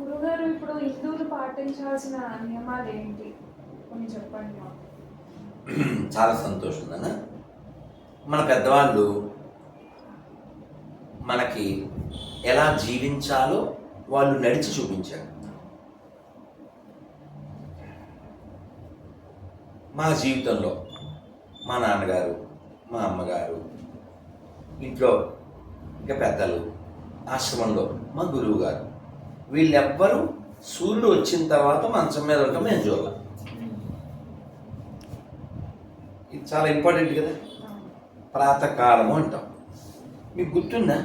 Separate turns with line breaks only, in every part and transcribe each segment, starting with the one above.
గురుగారు ఇప్పుడు హిందువులు పాటించాల్సిన నియమాలు ఏంటి కొన్ని చెప్పండి
చాలా సంతోషం నాన్న. మన పెద్దవాళ్ళు మనకి ఎలా జీవించాలో వాళ్ళు నడిచి చూపించారు. మా జీవితంలో మా నాన్నగారు మా అమ్మగారు ఇంట్లో ఇంకా పెద్దలు ఆశ్రమంలో మా గురువు గారు వీళ్ళెవ్వరూ సూర్యుడు వచ్చిన తర్వాత మంచం మీద ఉండటం మేము చూడాలి ఇది చాలా ఇంపార్టెంట్ కదా? ప్రాతకాలము అంటాం. మీకు గుర్తుందా?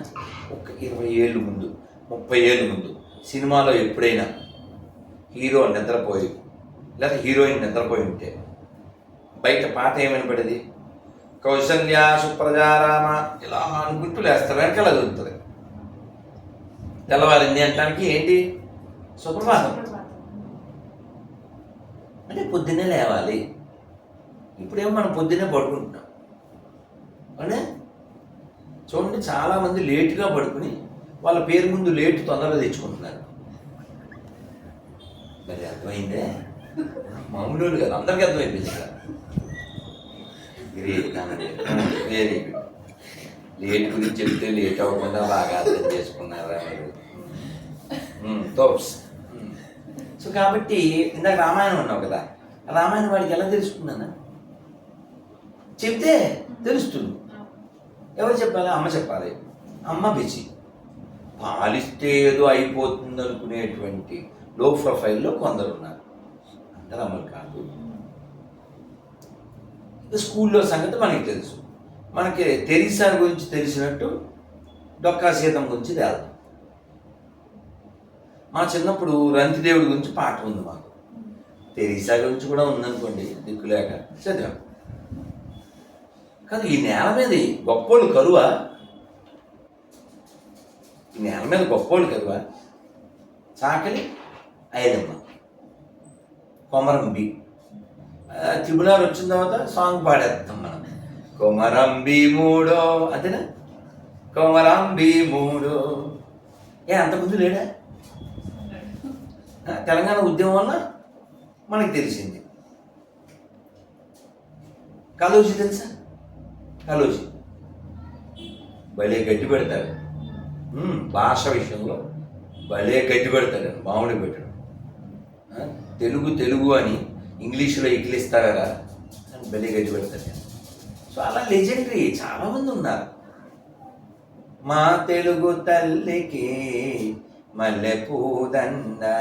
ఒక ఇరవై ఏళ్ళు ముందు ముప్పై ఏళ్ళు ముందు సినిమాలో ఎప్పుడైనా హీరో నిద్రపోయి లేదా హీరోయిన్ నిద్రపోయి ఉంటే బయట పాట ఏమైనా పడేది? కౌశల్యా సుప్రజారామ ఇలా అనుకుంటూ లేస్తారు వెనకాల జరుగుతుంది తెల్లవారింది అంటానికి ఏంటి? సుప్రభాతం. అంటే పొద్దున్నే లేవాలి. ఇప్పుడేమో మనం పొద్దున్నే పడుకుంటున్నాం. అంటే చూడండి చాలామంది లేటుగా పడుకుని వాళ్ళ పేరు ముందు లేటు తొందరగా తెచ్చుకుంటున్నారు. మరి అర్థమైందే? మామూలు కదా అందరికీ అర్థమైపోయింది కదా. లేట్ గురించి చెప్తే లేట్ అవ్వకుండా బాగా అర్థం చేసుకున్నారా మీరు? తోప్స్. సో కాబట్టి ఇందాక రామాయణం ఉన్నావు కదా రామాయణం వాడికి ఎలా తెలుసుకున్నానా చెప్తే తెలుస్తుంది. ఎవరు చెప్పాలి? అమ్మ చెప్పాలి. అమ్మ బిజీ. పాలిస్తే ఏదో అయిపోతుంది అనుకునేటువంటి లో ప్రొఫైల్లో కొందరు ఉన్నారు అందరూ అమలు కాదు. స్కూల్లో సంగతి మనకి తెలుసు. మనకి తెరీసా గురించి తెలిసినట్టు డొక్కా సీతం గురించి తేల్దాం. మా చిన్నప్పుడు రంతిదేవుడి గురించి పాట ఉంది మాకు. తెరీసా గురించి కూడా ఉందనుకోండి దిక్కులేక చదివాం కానీ ఈ నేల మీద గొప్పోళ్ళు కరువా? ఈ నేల మీద గొప్పోళ్ళు కరువా? చాకలి ఐదమ్మ కొమరంబి. త్రిబులార్ వచ్చిన తర్వాత సాంగ్ పాడేస్తాం మనం. కొమరంబి మూడో అంతేనా కొమరంబి మూడో. ఏ అంతకుముందు లేడా? తెలంగాణ ఉద్యమం వల్ల మనకి తెలిసింది. కాలోజీ తెలుసా? కాలోజీ భలే గట్టి పెడతారు. భాష విషయంలో భలే గట్టి పెడతాడు మామిడి పెట్టడం తెలుగు తెలుగు అని ఇంగ్లీషులో ఇక్కిలిస్తా కదా అని భలే గట్టి పెడతాడు సో అలా లెజెండరీ చాలామంది ఉన్నారు. మా తెలుగు తల్లికి మల్లె పూదన్నా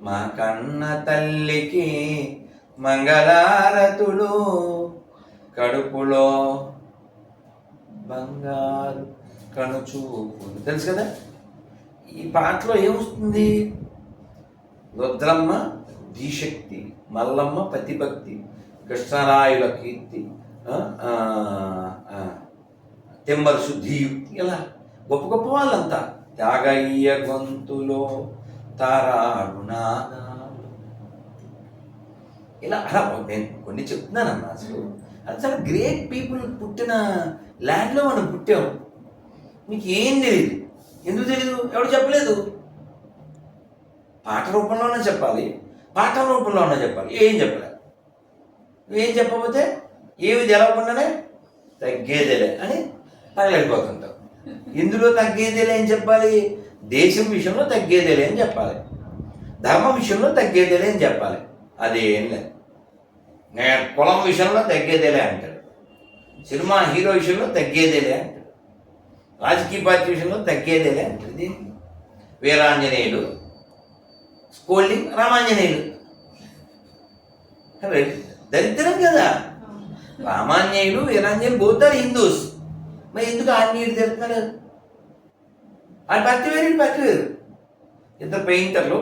మా కన్న తల్లికి మంగళారతులు. కడుపులో బంగారు కనుచూపులు తెలుసు కదా? ఈ పాటలో ఏమొస్తుంది? రుద్రమ్మ ధీశక్తి మల్లమ్మ పతిభక్తి కృష్ణరాయుల కీర్తి ఆ, ఆ, ఆ, తెమ్మరు ఇలా గొప్ప గొప్ప వాళ్ళంతా. త్యాగయ్య గొంతులో తారాడు ఇలా అలా నేను కొన్ని చెప్తున్నానమ్మా అసలు. అది చాలా గ్రేట్ పీపుల్ పుట్టిన ల్యాండ్లో మనం పుట్టాం. మీకు ఏం తెలియదు ఎందుకు తెలియదు ఎవడు చెప్పలేదు? పాట రూపంలోనే చెప్పాలి. పాట రూపంలోనే చెప్పాలి. ఏం చెప్పలేదు ఏం చెప్పకపోతే ఏమి తెలవకుండానే తగ్గేదేలే అని తగలడిపోతుంటావు. ఇందులో తగ్గేదేలే అని చెప్పాలి? దేశం విషయంలో తగ్గేదేలే అని చెప్పాలి. ధర్మ విషయంలో తగ్గేదేలే అని చెప్పాలి. అదేం లేదు. నేను కులం విషయంలో తగ్గేదేలే అంటాడు. సినిమా హీరో విషయంలో తగ్గేదేలే అంటాడు. రాజకీయ పార్టీ విషయంలో తగ్గేదేలే అంటాడు. ఇది వీరాంజనేయులు స్కోల్డింగ్ రామాంజనేయులు దరిద్రం కదా. రామాంజనేయులు వీరాంజనేయులు పోతారు హిందూస్. మరి ఎందుకు ఆంజనేయుడు తిరుగుతాడు ఆయన భక్తి వేరు ఈడు వేరు ఇద్దరు పెయింటర్లు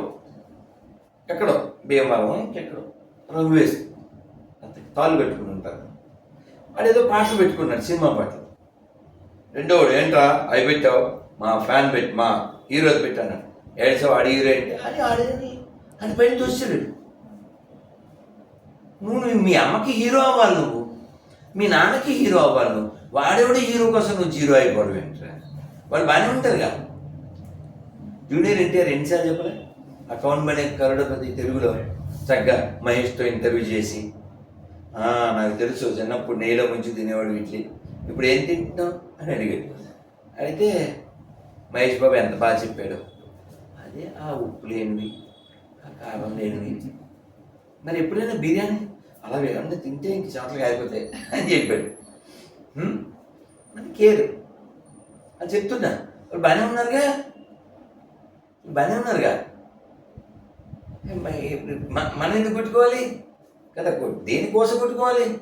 ఎక్కడో భీమవరం ఇంకెక్కడో రంగు వేసి అంతే తాళ్ళు పెట్టుకుని ఉంటారు. వాడు ఏదో పాటలు పెట్టుకున్నాడు సినిమా పాటలు. రెండోడు ఏంట్రా అవి పెట్టావు? మా ఫ్యాన్ పెట్టి మా హీరో పెట్టాను ఏడ్చావు ఆడి హీరో ఏంటి? అని ఆడేది అని పైన చూస్తాడు నువ్వు మీ అమ్మకి హీరో అవ్వాలి నువ్వు. మీ నాన్నకి హీరో అవ్వాలి నువ్వు. వాడేవాడు హీరో కోసం నువ్వు జీరో అయిపోవడం ఏంట్రా? వాడు బాగానే ఉంటారు కదా జూనియర్ ఎన్టీఆర్ ఎన్నిసార్లు చెప్పలే? ఆ మనీ బనే కరుడపతి తెలుగులో చక్కగా మహేష్తో ఇంటర్వ్యూ చేసి నాకు తెలుసు చిన్నప్పుడు నెయ్యిలో ముంచి తినేవాడు ఇడ్లీ. ఇప్పుడు ఏం తింటున్నావు? అని అడిగాడు. అయితే మహేష్ బాబు ఎంత బాగా చెప్పాడు? అదే ఆ ఉప్పు లేనివి ఆ కారం లేనివి. మరి ఎప్పుడైనా బిర్యానీ? అలా వేయకుండా తింటే ఇంక చాట్లు ఆగిపోతాయి అని చెప్పాడు. హ్మ్? అది కేర్ అది చెప్తున్నా. బాగానే ఉన్నారుగా? బాగానే ఉన్నారుగా మరి మ- మనం ఎందుకు కొట్టుకోవాలి? కదా దేనికోసం కొట్టుకోవాలి?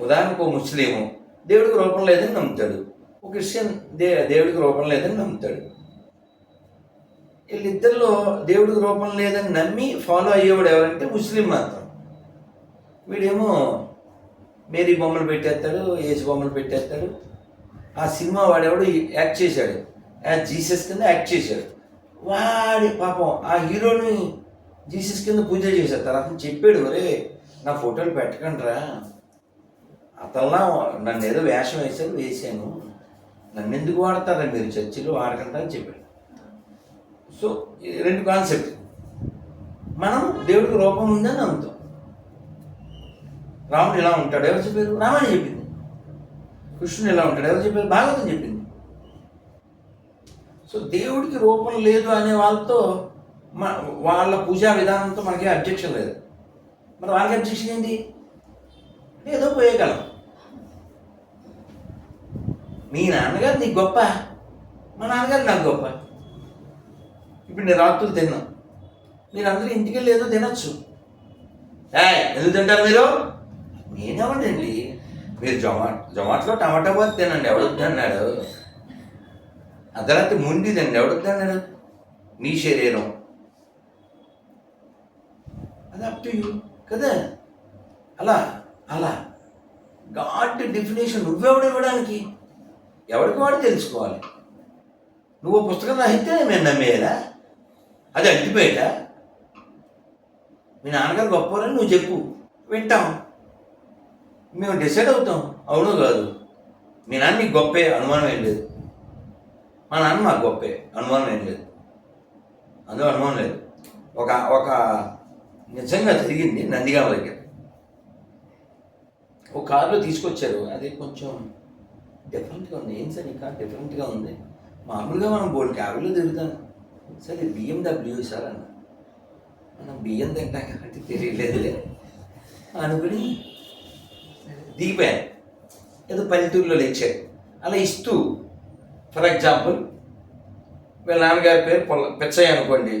ఉదాహరణకు ఓ ముస్లిము దేవుడికి రూపం లేదని నమ్ముతాడు. ఒక క్రిస్టియన్ దే దేవుడికి రూపం లేదని నమ్ముతాడు. వీళ్ళిద్దరిలో దేవుడికి రూపం లేదని నమ్మి ఫాలో అయ్యేవాడు ఎవరంటే ముస్లిం మాత్రం. వీడేమో మేరీ బొమ్మలు పెట్టేస్తాడు ఏసు బొమ్మలు పెట్టేస్తాడు. ఆ సినిమా వాడెవడు యాక్ట్ చేశాడు. యాజ్ జీసస్ కింద యాక్ట్ చేశాడు వాడి పాపం ఆ హీరోని జీసస్ కింద పూజ చేశారు. తర్వాత చెప్పాడు ఒరే నా ఫోటోలు పెట్టకండి రా అతల్లా నన్ను ఏదో వేషం వేశారు వేసాను నన్ను ఎందుకు వాడతారా మీరు చర్చిలో వాడకండి అని చెప్పాడు. సో రెండు కాన్సెప్ట్. మనం దేవుడికి రూపం ఉందని నమ్ముతాం. రాముడు ఇలా ఉంటాడు ఎవరు చెప్పారు? రామాయణ చెప్పింది. కృష్ణుడు ఎలా ఉంటాడు ఎవరు చెప్పారు? భాగవతం చెప్పింది. సో దేవుడికి రూపం లేదు అనే వాళ్ళతో మా వాళ్ళ పూజా విధానంతో మనకి అబ్జెక్షన్ లేదు. మరి వాళ్ళకి అబ్జెక్షన్ ఏంటి? ఏదో పోయేయగలం. మీ నాన్నగారు నీకు గొప్ప. మా నాన్నగారు నాకు గొప్ప. ఇప్పుడు నేను రాత్రులు తిన్నాం. మీరు ఇంటికి వెళ్ళి ఏదో తినచ్చు. ఏ ఎందుకు తింటారు మీరు? నేనేమండి మీరు జొమా జొమాటోలో టమాటా బాత్ తినండి. ఎవడు అన్నాడు అర్ధరాత్రి ముందుదండి తినండి ఎవడు అన్నాడు నీ శరీరం. అది అప్ టు యూ కదా? అలా అలా. గాడ్ డెఫినేషన్ నువ్వెవడు ఇవ్వడానికి. ఎవరికి వాడు తెలుసుకోవాలి. నువ్వు పుస్తకం రాయితే మేము నమ్మేయరా అది అంటిపోయేటా మీ నాన్నగారు గొప్పవారని నువ్వు చెప్పు. వింటాం. మేము డిసైడ్ అవుతాం. అవును కాదు. మీ నాన్న నీకు గొప్పే అనుమానం ఏం లేదు. మా నాన్న మాకు గొప్పే అనుమానం ఏం లేదు. అందులో అనుమానం లేదు. ఒక ఒక నిజంగా జరిగింది నందిగామ దగ్గర. ఒక కారులో తీసుకొచ్చారు. అది కొంచెం డిఫరెంట్గా ఉంది. ఏం సార్ ఈ కార్ డిఫరెంట్గా ఉంది? మామూలుగా మనం బోర్డు క్యాబ్లో తిరుగుతాను సరే బిఎండబ్ల్యూ సార్ అన్న. మనం బియ్యం తింటాం కాబట్టి తెలియలేదులే అనుకుని దిగిపోయాను. ఏదో పల్లెటూరులో లేచారు. అలా ఇస్తూ ఫర్ ఎగ్జాంపుల్ వీళ్ళ నాన్నగారి పేరు పొల్ల పెచ్చయ్య అనుకోండి.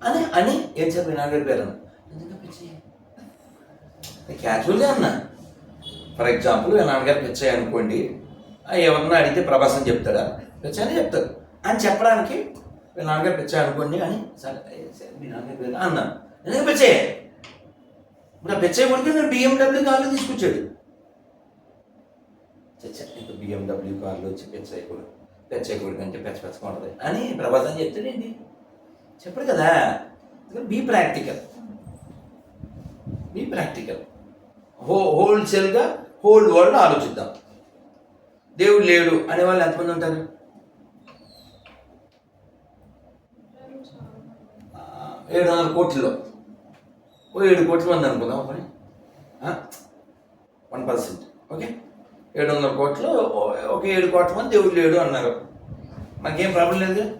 అని అని ఏం సార్ మీ నాన్నగారి పేరు? అన్న ఎందుకు పెచ్చయ్య? క్యాజువల్గా అన్నా ఫర్ ఎగ్జాంపుల్ వీళ్ళ నాన్నగారు పిచ్చయ్య అనుకోండి ఆ ఎవరన్నా అడిగితే ప్రభాస్ అని చెప్తాడా? పిచ్చయ్య అని చెప్తారు అని చెప్పడానికి వీళ్ళ నాన్నగారు పిచ్చయ్య అనుకోండి అని సరే మీ నాన్నగారి పేరు అన్నా. ఎందుకు పిచ్చయ్య? ఇప్పుడు ఆ పిచ్చయ్య కొడుకు నేను బిఎండబ్ల్యూ కార్లో తీసుకొచ్చాడు. చచ్చా ఇప్పుడు బిఎండబ్ల్యూ కార్లో వచ్చి పిచ్చయ్య కొడుకు. పిచ్చయ్య కొడుకు అంటే పెచ్చ పెచ్చకుంటుంది అని ప్రభాస్ అని చెప్తాడేంటి చెప్పడు కదా. బీ ప్రాక్టికల్ బీ ప్రాక్టికల్ హో హోల్సేల్గా హోల్ వరల్డ్ ఆలోచిద్దాం. దేవుడు లేడు అనే వాళ్ళు ఎంతమంది ఉంటారు? ఏడు వందల కోట్లలో. ఓ ఏడు కోట్ల మంది అనుకుందాం మరి. One percent. ఓకే? ఏడు వందల కోట్లు ఒక ఏడు కోట్ల మంది దేవుడు లేడు అన్నారు. మాకేం ప్రాబ్లం లేదు?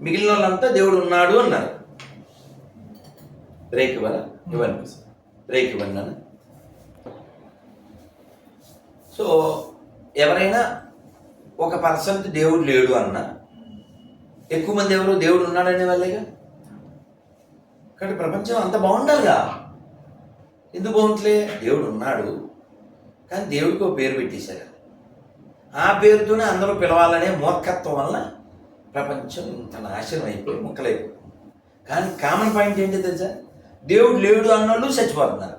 మిగిలిన వాళ్ళంతా దేవుడు ఉన్నాడు అన్నారు. బ్రేక్ ఇవ్వాలా? ఇవ్వండి బ్రేక్ ఇవ్వండి సో ఎవరైనా ఒక పర్సెంట్ దేవుడు లేడు అన్న ఎక్కువ మంది ఎవరు దేవుడు ఉన్నాడనే వాళ్ళేగా? కానీ ప్రపంచం అంత బాగుండాలిగా. ఎందుకు బాగుంటలే? దేవుడు ఉన్నాడు. కానీ దేవుడికి ఒక పేరు పెట్టేశారు. ఆ పేరుతోనే అందరూ పిలవాలనే మూర్ఖత్వం వల్ల ప్రపంచం ఇంత నాశనం అయిపోయి ముక్కలైపోయింది కానీ కామన్ పాయింట్ ఏంటి తెలుసా? దేవుడు లేడు అన్నోళ్ళు చచ్చిపోతున్నారు.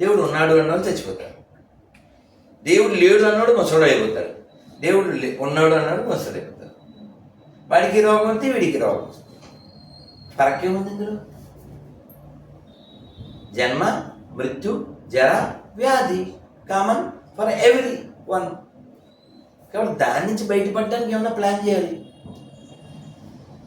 దేవుడు ఉన్నాడు అన్నోళ్ళు చచ్చిపోతారు. దేవుడు లేడు అన్నాడు ముసడు అయిపోతాడు దేవుడు లే- ఉన్నాడు అన్నాడు ముసడు అయిపోతాడు వాడికి రోగం వస్తే వీడికి రోగం వస్తుంది. ఉంది ఇందులో? జన్మ మృత్యు జర వ్యాధి. కామన్ ఫర్ ఎవ్రీ వన్ కాబట్టి దాని నుంచి బయటపడడానికి ఏమన్నా ప్లాన్ చేయాలి?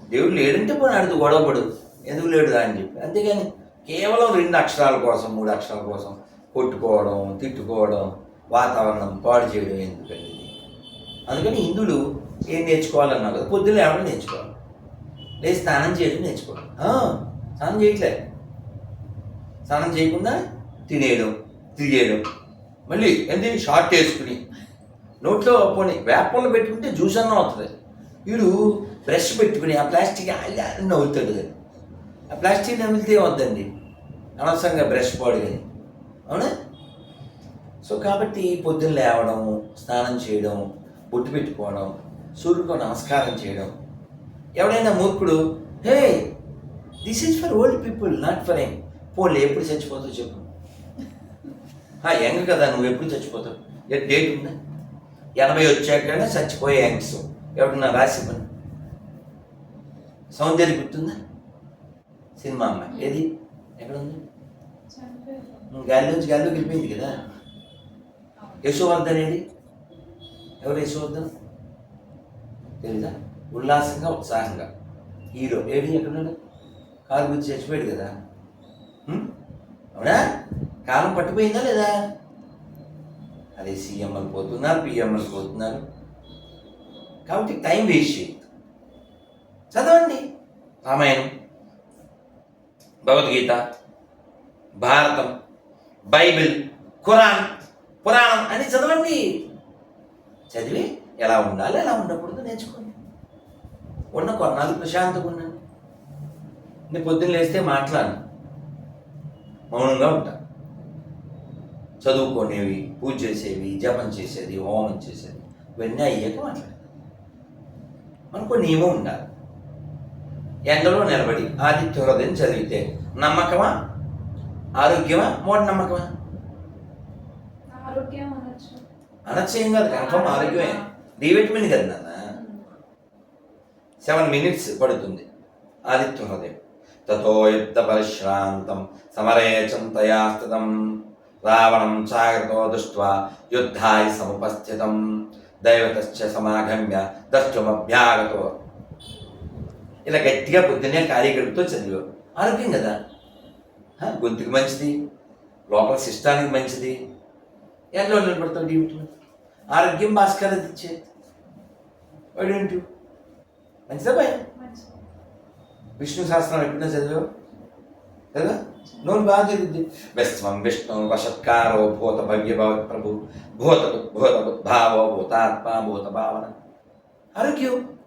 దేవుడు లేడంటే పోనీ అడుగు గొడవపడు ఎందుకు లేడు అని చెప్పి. అంతేగాని కేవలం రెండు అక్షరాల కోసం మూడు అక్షరాల కోసం కొట్టుకోవడం తిట్టుకోవడం వాతావరణం పాడు చేయడం ఎందుకండి అందుకని హిందువులు ఏం నేర్చుకోవాలన్నా కదా పొద్దున్న లేవడం నేర్చుకోవాలి. లేదు స్నానం చేయడం నేర్చుకోవాలి. స్నానం చేయట్లే. స్నానం చేయకుండా తినేయడం తిరిగేయడం. మళ్ళీ ఏంటి షార్ట్ వేసుకుని నోట్లో పోనీ వేపంలో పెట్టుకుంటే జ్యూస్ అన్న అవుతుంది. వీడు బ్రష్ పెట్టుకుని ఆ ప్లాస్టిక్ అలా నవ్వుతాడు ఆ ప్లాస్టిక్ నవ్వితే వద్దండి అనవసరంగా బ్రష్ పాడు కానీ. అవునా? సో కాబట్టి పొద్దున్న లేవడం స్నానం చేయడం బొట్టు పెట్టుకోవడం సూర్యుడికి నమస్కారం చేయడం. ఎవడైనా మూర్ఖుడు hey this is for old people not for ఏం పోలే ఎప్పుడు చచ్చిపోతుందో చెప్పు. యంగ్ కదా నువ్వు ఎప్పుడు చచ్చిపోతావు? ఏ డేట్ ఉందా? ఎనభై వచ్చాకనే చచ్చిపోయే యంగ్స్. ఎవడన్నా రాసి పని సౌందర్య గుర్తుందా? సినిమా అమ్మాయి. ఏది? ఎక్కడ ఉంది. గాలిలోంచి గాలిలోకి వెళ్ళిపోయింది కదా. యశోవర్ధన్ ఏది? ఎవరు యశోవర్ధన్? తెలీదా? ఉల్లాసంగా ఉత్సాహంగా. హీరో. ఏడి ఎక్కడున్నాడు? కారు గురించి చచ్చిపోయాడు కదా? అవునా? కాలం పట్టిపోయిందా లేదా? అదే సీఎంఎల్ పోతున్నారు పిఎంఎల్ పోతున్నారు. కాబట్టి టైం వేస్ట్ చేయదు చదవండి. రామాయణం భగవద్గీత భారతం బైబిల్ ఖురాన్ పురాణం అని చదవండి. చదివి ఎలా ఉండాలి ఎలా ఉండకూడదు నేర్చుకోండి. ఉన్న కొన్నాళ్ళు ప్రశాంతంగా ఉండండి. నేను పొద్దున్న లేస్తే మాట్లాడను. మౌనంగా ఉంటాను. చదువుకునేవి పూజ చేసేవి జపం చేసేది హోమం చేసేది. ఇవన్నీ అయ్యాక మాట్లాడతాను మనకు నియమం ఉండాలి. ఎండలో నిలబడి ఆదిత్య హృదయం చదివితే నమ్మకమా? ఆరోగ్యమా? మూఢనమ్మకమా ఏం కాదు కన్ఫర్మ్ ఆరోగ్యమే. డి విటమిన్ కదా నాన్న. సెవెన్ మినిట్స్ పడుతుంది ఆదిత్య హృదయం. తతో యుద్ధ పరిశ్రాంతం సమరే చింతయా స్థితం రావణం చాగతో దృష్ట్వా యుద్ధాయ సముపస్థితం. దైవతశ్చ సమాగమ్య ద్రష్టుమభ్యాగతో ఇలా గట్టిగా పొద్దున్నే కార్యకర్తతో చదివావు. ఆరోగ్యం కదా? గొంతుకు మంచిది లోపల సిస్టానికి మంచిది. ఎండలో నిలబడతావు డి విటమిన్ ఆరోగ్యం భాస్కర్ అది ఇచ్చేది వాడేంటి? మంచిదా భయం విష్ణు సహస్రం ఎప్పుడైనా చదివావు? కదా? నోరు బాగా తిరుగుద్ది. విశ్వం విష్ణు వషత్కారో భూత భవ్య ప్రభు. భూత భూత భావో భూతాత్మ భూత భావన. ఆరోగ్యం.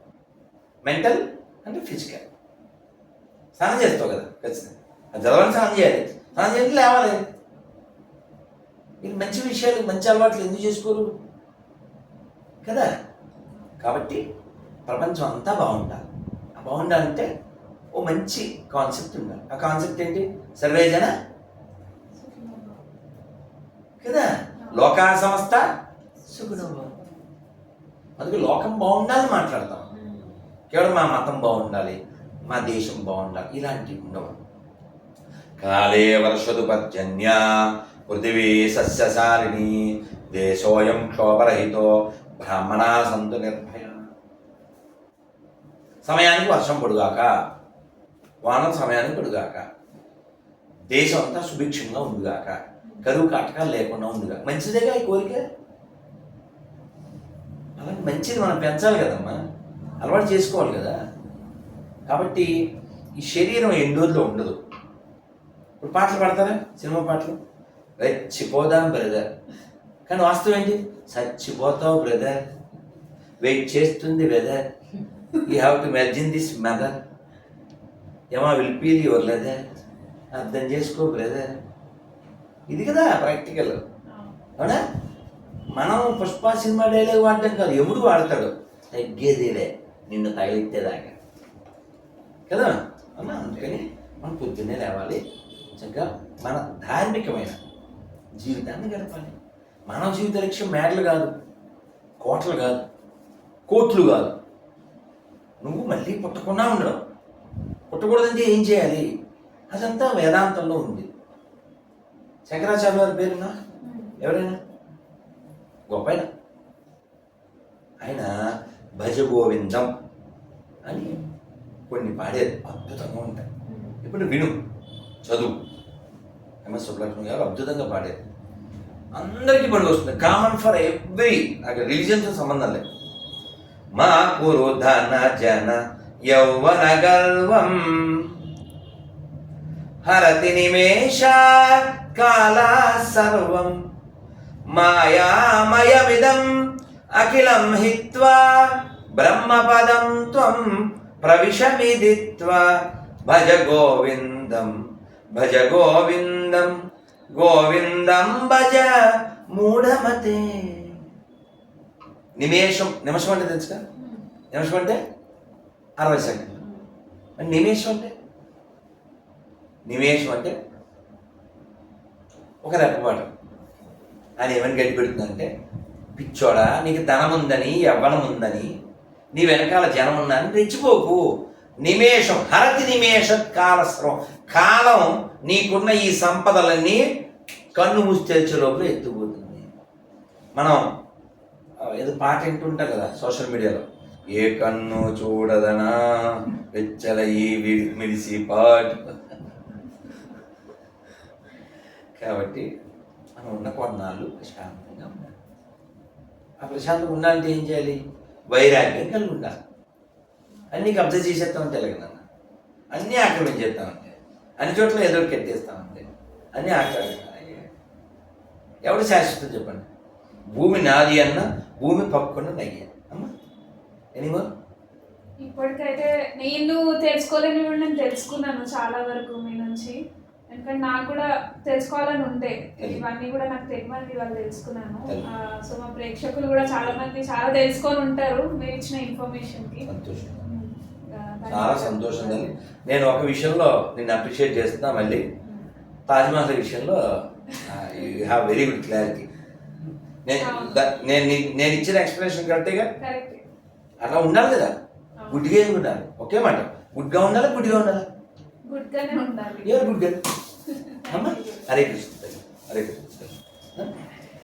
మెంటల్ అంటే ఫిజికల్. స్నానం చేస్తావు కదా ఖచ్చితంగా. అది చదవని స్నానం చేయాలి. స్నానం చేయాలి లేవాలి. మీరు మంచి విషయాలు మంచి అలవాట్లు ఎందుకు చేసుకోరు? కదా? కాబట్టి ప్రపంచం అంతా బాగుండాలి. బాగుండాలంటే ఓ మంచి కాన్సెప్ట్ ఉండాలి. ఆ కాన్సెప్ట్ ఏంటి? సర్వేజన? కదా? లోకా సంస్థ సుగుణం అందుకే లోకం బాగుండాలని మాట్లాడతాం. కేవలం మా మతం బాగుండాలి మా దేశం బాగుండాలి ఇలాంటివి ఉండవు. కాలే వర్షదు పర్జన్య పృథివీ సస్యశాలిని దేశోయం క్షోభరహితో బ్రాహ్మణా సంతు నిర్భయ. సమయానికి వర్షం పడుగాక వానం సమయానికి పడుగాక దేశం అంతా సుభిక్షంగా ఉందిగాక కరువు కాటకాలు లేకుండా ఉందిగాక మంచిదేగా ఈ కోరిక? అలాంటి మంచిది మనం పెంచాలి కదమ్మా. అలవాటు చేసుకోవాలి కదా. కాబట్టి ఈ శరీరం ఎన్ని రోజులు ఉండదు. ఇప్పుడు పాటలు పాడతారా? సినిమా పాటలు? రెచ్చిపోదాం బ్రదర్. కానీ వాస్తవం ఏంటి? చచ్చిపోతావు బ్రదర్. వెయిట్ చేస్తుంది brother. You have to merge in this mother. ఏమా విల్పీల్ యువర్ లెదర్ అర్థం చేసుకో బ్రదర్. ఇది కదా ప్రాక్టికల్. అవునా? మనం పుష్ప సినిమా డైలాగ్ వాడటం కాదు ఎవడు వాడతాడు? తగ్గేదిలే నిన్ను తగిలిత్తేదాకా కదా? అవునా అందుకని మనం పొద్దున్నే లేవాలి చక్కగా మన ధార్మికమైన జీవితాన్ని గడపాలి. మానవ జీవిత లక్ష్యం మేడలు కాదు కోటలు కాదు కోట్లు కాదు. నువ్వు మళ్ళీ పుట్టకుండా ఉండడం పుట్టకూడదంటే ఏం చేయాలి? అదంతా వేదాంతంలో ఉంది. శంకరాచార్య వారి పేరునా? ఎవరైనా? గొప్ప ఆయన భజ గోవిందం అని కొన్ని పాడేది అద్భుతంగా ఉంటాయి. ఇప్పుడు విను. చదువు. ఎంఎస్ సుబ్బలక్ష్మి గారు అద్భుతంగా పాడేది అందరికీ పండుగ వస్తుంది. Common for every. నాకు రిలీజియన్తో సంబంధం లేదు. మా కురు ధన జన యౌవన గర్వం. హరతి నిమేష కాల సర్వం. మాయామయమిదం అఖిలం హిత్వా. బ్రహ్మపదం త్వం ప్రవిశమిదిత్వా. భజ గోవిందం భజ గోవిందం. గోవిందం భజ మూఢమతే. నిమేషం నిమిషం అంటే తెలుసుగా? నిమిషం అంటే? అరవై సెకండ్లు. నిమేషం అంటే? నిమేషం అంటే ఒక రెప్పపాటు అది ఏమని గట్టి పెడుతుందంటే పిచ్చోడా నీకు ధనం ఉందని యవ్వనం ఉందని నీ వెనకాల జనం ఉందని రెచ్చిపోకు. నిమేషం హరతి నిమేష కాలస్రం కాలం నీకున్న ఈ సంపదలన్నీ కన్ను మూసి లోపల ఎత్తుపోతుంది మనం ఏదో పాట వింటుంటాం కదా సోషల్ మీడియాలో. ఏ కన్ను చూడదనా? వెచ్చల ఈ మిడిసి పాటు. కాబట్టి మనం ఉన్న కొన్నాళ్ళు ప్రశాంతంగా ఉండాలి. ఆ ప్రశాంతంగా ఉండాలంటే ఏం చేయాలి? వైరాగ్యం కలిగి ఉండాలి. అన్నీ కబ్జా చేసేస్తామంటే ఎలాగనన్నా అన్నీ ఆక్రమించేస్తామంటే అన్ని చోట్ల ఏదో ఒకటి కట్టేస్తామంటే అన్నీ ఆక్రమణ ఎవడు శాశ్వతం చెప్పండి? భూమి నాది అన్న భూమి పక్కన నయ్యాలి ఎనిమో
ఇప్పటికైతే నేను తెలుసుకోలేని నేను తెలుసుకున్నాను చాలా వరకు మీ నుంచి. ఎందుకంటే నాకు కూడా తెలుసుకోవాలని ఉండే ఇవన్నీ కూడా నాకు తెలియని వాళ్ళు తెలుసుకున్నాను. సో మా ప్రేక్షకులు కూడా చాలా మంది చాలా తెలుసుకొని ఉంటారు మీరు ఇచ్చిన ఇన్ఫర్మేషన్కి.
చాలా
ధన్యవాదాలు.
సంతోషం తల్లి నేను ఒక విషయంలో నిన్ను అప్రిషియేట్ చేస్తున్నా మళ్ళీ. తాజ్మహల్ విషయంలో you have very good clarity నేను నేను నేను ఇచ్చిన ఎక్స్ప్లెనేషన్ కరెక్ట్గా
కరెక్ట్
అట్లా ఉండాలి కదా. గుడ్డిగా ఏమి ఉండాలి. ఒకే మాట? గుడ్గా ఉండాలి గుడ్డిగా ఉండాలి? ఎవరు గుడ్గా అమ్మా హరే కృష్ణ. హరే కృష్ణ.